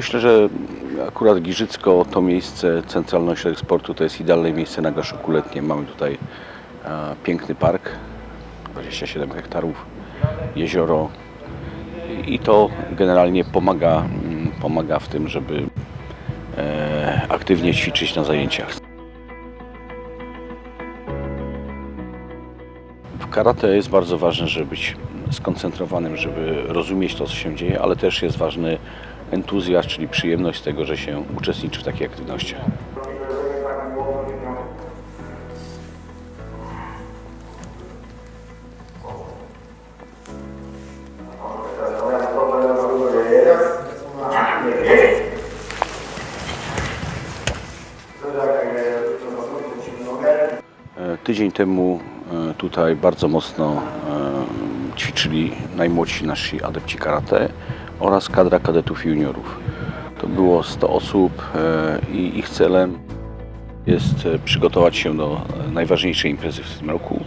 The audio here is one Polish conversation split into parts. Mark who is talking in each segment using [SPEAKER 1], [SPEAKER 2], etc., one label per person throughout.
[SPEAKER 1] Myślę, że akurat Giżycko to miejsce, centralny ośrodek sportu to jest idealne miejsce na gaszuku letnim. Mamy tutaj e, piękny park, 27 hektarów, jezioro i to generalnie pomaga, mm, pomaga w tym, żeby e, aktywnie ćwiczyć na zajęciach. W karate jest bardzo ważne, żeby być skoncentrowanym, żeby rozumieć to, co się dzieje, ale też jest ważny entuzjazm, czyli przyjemność z tego, że się uczestniczy w takiej aktywności. E, Tydzień temu e, tutaj bardzo mocno e, ćwiczyli najmłodsi nasi adepci karate oraz kadra kadetów juniorów. To było 100 osób e, i ich celem jest e, przygotować się do e, najważniejszej imprezy w tym roku,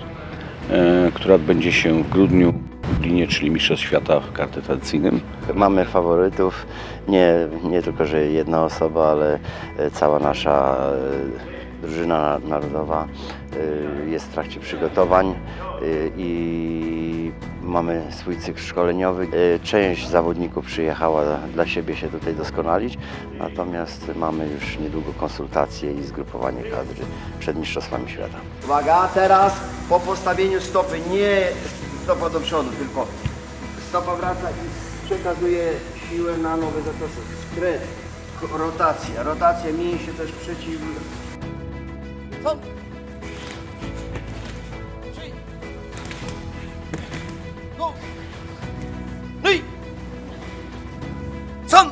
[SPEAKER 1] która odbędzie się w grudniu w Lublinie, czyli Mistrzostw Świata w karate tradycyjnym.
[SPEAKER 2] Mamy faworytów, nie, nie tylko, że jedna osoba, ale cała nasza drużyna narodowa jest w trakcie przygotowań i mamy swój cykl szkoleniowy. E, Część zawodników przyjechała dla siebie się tutaj doskonalić, natomiast mamy już niedługo konsultacje i zgrupowanie kadry przed Mistrzostwami Świata.
[SPEAKER 3] Uwaga, teraz po postawieniu stopy, nie stopa do przodu, tylko stopa wraca i przekazuje siłę na nowe zatosy. Skręt, rotacja, rotacja mięśnie też przeciwne. Co? 五、二、三、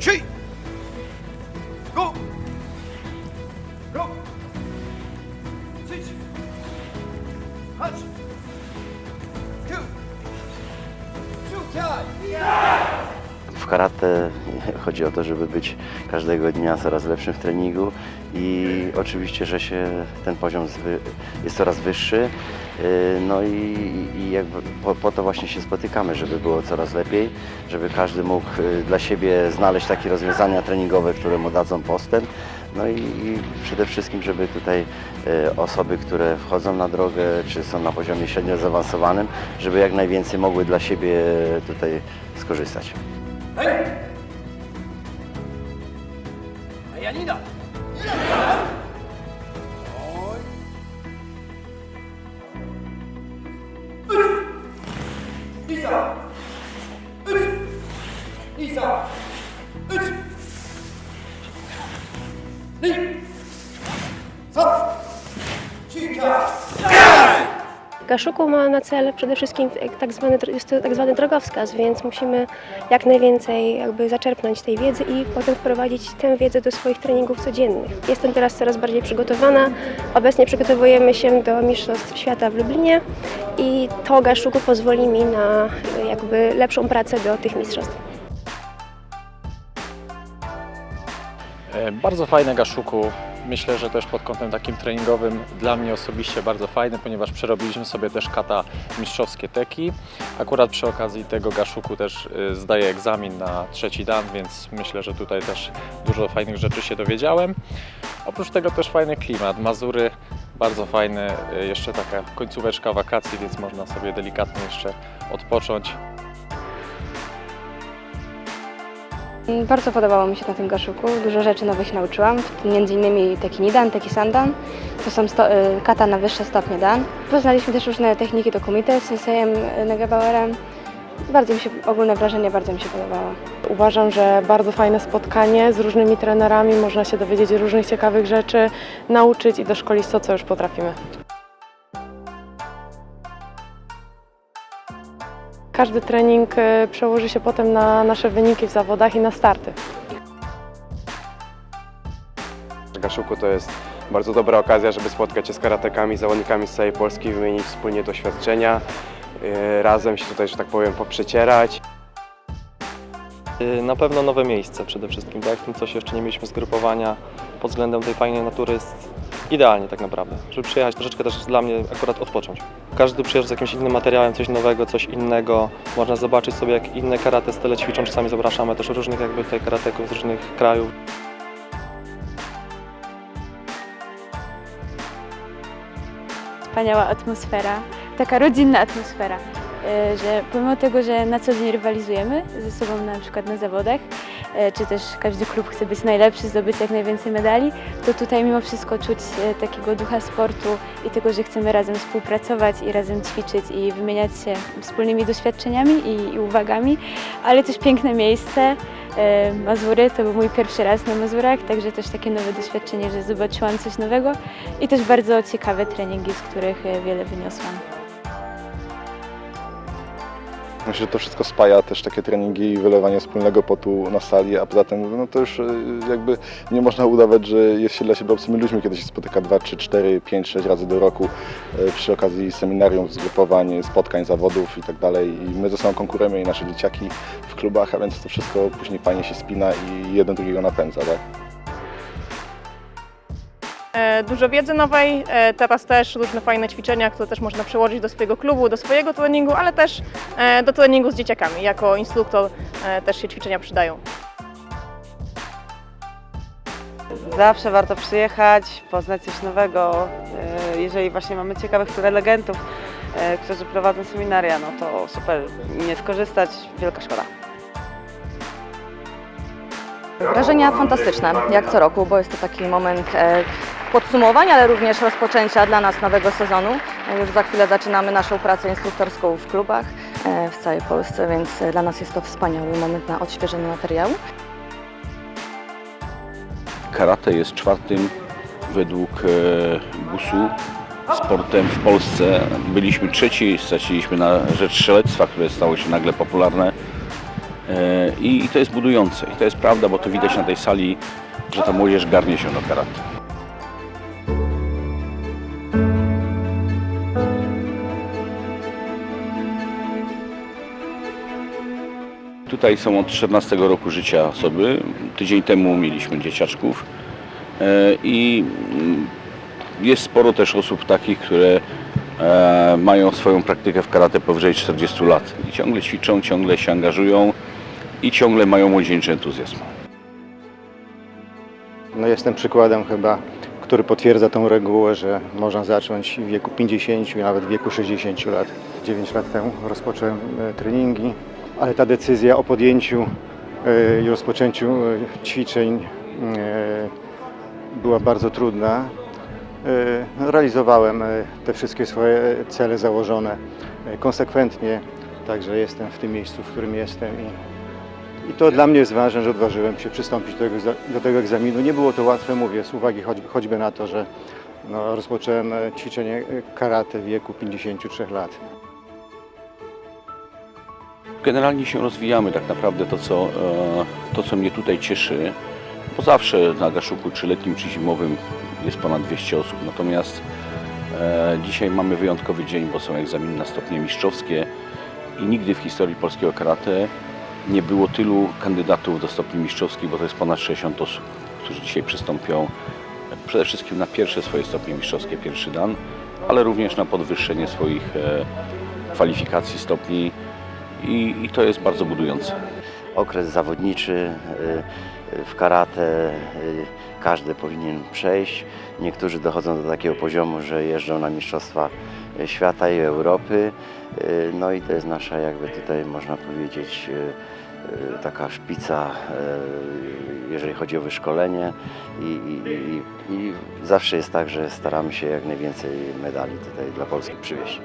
[SPEAKER 3] 四、五、六、七、八、九、十回。
[SPEAKER 2] W karate chodzi o to, żeby być każdego dnia coraz lepszym w treningu i oczywiście, że się ten poziom jest coraz wyższy. Yy, No i, i jakby po, po to właśnie się spotykamy, żeby było coraz lepiej, żeby każdy mógł yy, dla siebie znaleźć takie rozwiązania treningowe, które mu dadzą postęp. No i, i przede wszystkim, żeby tutaj yy, osoby, które wchodzą na drogę, czy są na poziomie średnio zaawansowanym, żeby jak najwięcej mogły dla siebie tutaj skorzystać.
[SPEAKER 3] 아니다. 이사, 이사, 이사, 이.
[SPEAKER 4] Gaszuku ma na cel przede wszystkim tak zwany, jest to tak zwany drogowskaz, więc musimy jak najwięcej jakby zaczerpnąć tej wiedzy i potem wprowadzić tę wiedzę do swoich treningów codziennych. Jestem teraz coraz bardziej przygotowana. Obecnie przygotowujemy się do Mistrzostw Świata w Lublinie i to Gaszuku pozwoli mi na jakby lepszą pracę do tych mistrzostw.
[SPEAKER 5] E, Bardzo fajne Gaszuku. Myślę, że też pod kątem takim treningowym dla mnie osobiście bardzo fajny, ponieważ przerobiliśmy sobie też kata mistrzowskie teki. Akurat przy okazji tego Gaszuku też y, zdaję egzamin na trzeci dan, więc myślę, że tutaj też dużo fajnych rzeczy się dowiedziałem. Oprócz tego też fajny klimat. Mazury bardzo fajny, y, jeszcze taka końcóweczka wakacji, więc można sobie delikatnie jeszcze odpocząć.
[SPEAKER 6] Bardzo podobało mi się na tym gaszuku. Dużo rzeczy nowych nauczyłam, między innymi teki nidan, teki sandan. To są sto, y, kata na wyższe stopnie dan. Poznaliśmy też różne techniki do kumite z sensejem y, Negebauerem. Bardzo mi się, ogólne wrażenie bardzo mi się podobało.
[SPEAKER 7] Uważam, że bardzo fajne spotkanie z różnymi trenerami, można się dowiedzieć różnych ciekawych rzeczy, nauczyć i doszkolić to, co już potrafimy. Każdy trening e, przełoży się potem na nasze wyniki w zawodach i na starty.
[SPEAKER 8] Gaszuku to jest bardzo dobra okazja, żeby spotkać się z karatekami, zawodnikami z całej Polski, wymienić wspólnie doświadczenia, yy, razem się tutaj, że tak powiem, poprzecierać.
[SPEAKER 9] Y, Na pewno nowe miejsce przede wszystkim, tak? W tym coś jeszcze nie mieliśmy zgrupowania. Pod względem tej fajnej natury jest idealnie tak naprawdę, żeby przyjechać troszeczkę też dla mnie akurat odpocząć. Każdy przyjeżdża z jakimś innym materiałem, coś nowego, coś innego. Można zobaczyć sobie jak inne karate style ćwiczą. Czasami zapraszamy też różnych jakby tutaj karateków z różnych krajów.
[SPEAKER 6] Wspaniała atmosfera, taka rodzinna atmosfera, e, że pomimo tego, że na co dzień rywalizujemy ze sobą na przykład na zawodach, czy też każdy klub chce być najlepszy, zdobyć jak najwięcej medali, to tutaj mimo wszystko czuć e, takiego ducha sportu i tego, że chcemy razem współpracować i razem ćwiczyć i wymieniać się wspólnymi doświadczeniami i, i uwagami, ale też piękne miejsce. E, Mazury to był mój pierwszy raz na Mazurach, także też takie nowe doświadczenie, że zobaczyłam coś nowego i też bardzo ciekawe treningi, z których e, wiele wyniosłam.
[SPEAKER 10] Myślę, że to wszystko spaja też takie treningi i wylewanie wspólnego potu na sali, a poza tym no to już y, jakby nie można udawać, że jest się dla siebie obcymi ludźmi, kiedy się spotyka 2, 3, 4, 5, 6 razy do roku y, przy okazji seminarium, zgrupowań, spotkań, zawodów i tak dalej. I my ze sobą konkurujemy i nasze dzieciaki w klubach, a więc to wszystko później fajnie się spina i jeden drugiego napędza, tak?
[SPEAKER 11] E, dużo wiedzy nowej, e, teraz też różne fajne ćwiczenia, które też można przełożyć do swojego klubu, do swojego treningu, ale też e, do treningu z dzieciakami. Jako instruktor też się ćwiczenia przydają.
[SPEAKER 12] Zawsze warto przyjechać, poznać coś nowego. Jeżeli właśnie mamy ciekawych prelegentów, którzy prowadzą seminaria, no to super. Nie skorzystać, wielka szkoda.
[SPEAKER 13] Wrażenia fantastyczne, jak co roku, bo jest to taki moment e, podsumowania, ale również rozpoczęcia dla nas nowego sezonu. E, Już za chwilę zaczynamy naszą pracę instruktorską w klubach e, w całej Polsce, więc e, dla nas jest to wspaniały moment na odświeżenie materiału.
[SPEAKER 1] Karate jest czwartym według e, GUS-u sportem w Polsce. Byliśmy trzeci, straciliśmy na rzecz strzelectwa, które stało się nagle popularne. E, I to jest budujące. I to jest prawda, bo to widać na tej sali, że ta młodzież garnie się do karate. Tutaj są od 14 roku życia osoby. Tydzień temu mieliśmy dzieciaczków E, i mm, jest sporo też osób takich, które e, mają swoją praktykę w karate powyżej 40 lat i ciągle ćwiczą, ciągle się angażują i ciągle mają młodzieńczy entuzjazm.
[SPEAKER 14] No jestem przykładem chyba, który potwierdza tą regułę, że można zacząć w wieku 50 i nawet w wieku 60 lat. 9 lat temu rozpocząłem e, treningi, ale ta decyzja o podjęciu e, i rozpoczęciu e, ćwiczeń e, była bardzo trudna. No, Realizowałem te wszystkie swoje cele założone konsekwentnie, także jestem w tym miejscu, w którym jestem i, to dla mnie jest ważne, że odważyłem się przystąpić do tego, do tego egzaminu. Nie było to łatwe, mówię, z uwagi choćby, choćby na to, że no, rozpocząłem ćwiczenie karate w wieku 53 lat.
[SPEAKER 1] Generalnie się rozwijamy tak naprawdę to, co, e, to, co mnie tutaj cieszy, bo zawsze na Gaszuku, czy letnim, czy zimowym jest ponad 200 osób, natomiast e, dzisiaj mamy wyjątkowy dzień, bo są egzaminy na stopnie mistrzowskie i nigdy w historii polskiego karate nie było tylu kandydatów do stopni mistrzowskich, bo to jest ponad 60 osób, którzy dzisiaj przystąpią przede wszystkim na pierwsze swoje stopnie mistrzowskie, pierwszy dan, ale również na podwyższenie swoich e, kwalifikacji, stopni i, i to jest bardzo budujące.
[SPEAKER 2] Okres zawodniczy y, y, w karate y, każdy powinien przejść. Niektórzy dochodzą do takiego poziomu, że jeżdżą na Mistrzostwa Świata i Europy. No i to jest nasza jakby tutaj można powiedzieć taka szpica, jeżeli chodzi o wyszkolenie i, i, i, i zawsze jest tak, że staramy się jak najwięcej medali tutaj dla Polski przywieźć.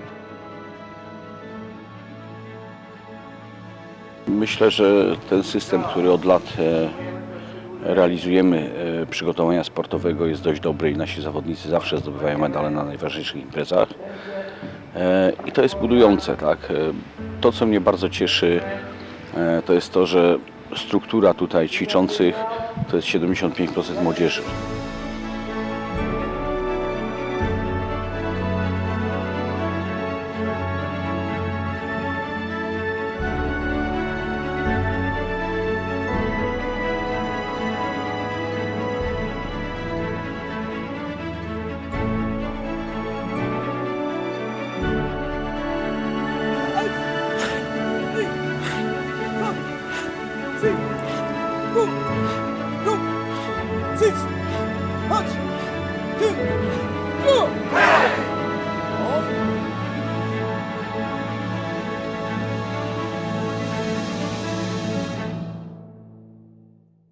[SPEAKER 1] Myślę, że ten system, który od lat e, realizujemy, e, przygotowania sportowego jest dość dobry i nasi zawodnicy zawsze zdobywają medale na najważniejszych imprezach. E, I to jest budujące, tak. To, co mnie bardzo cieszy, to jest to, że struktura tutaj ćwiczących to jest 75% młodzieży.
[SPEAKER 15] six,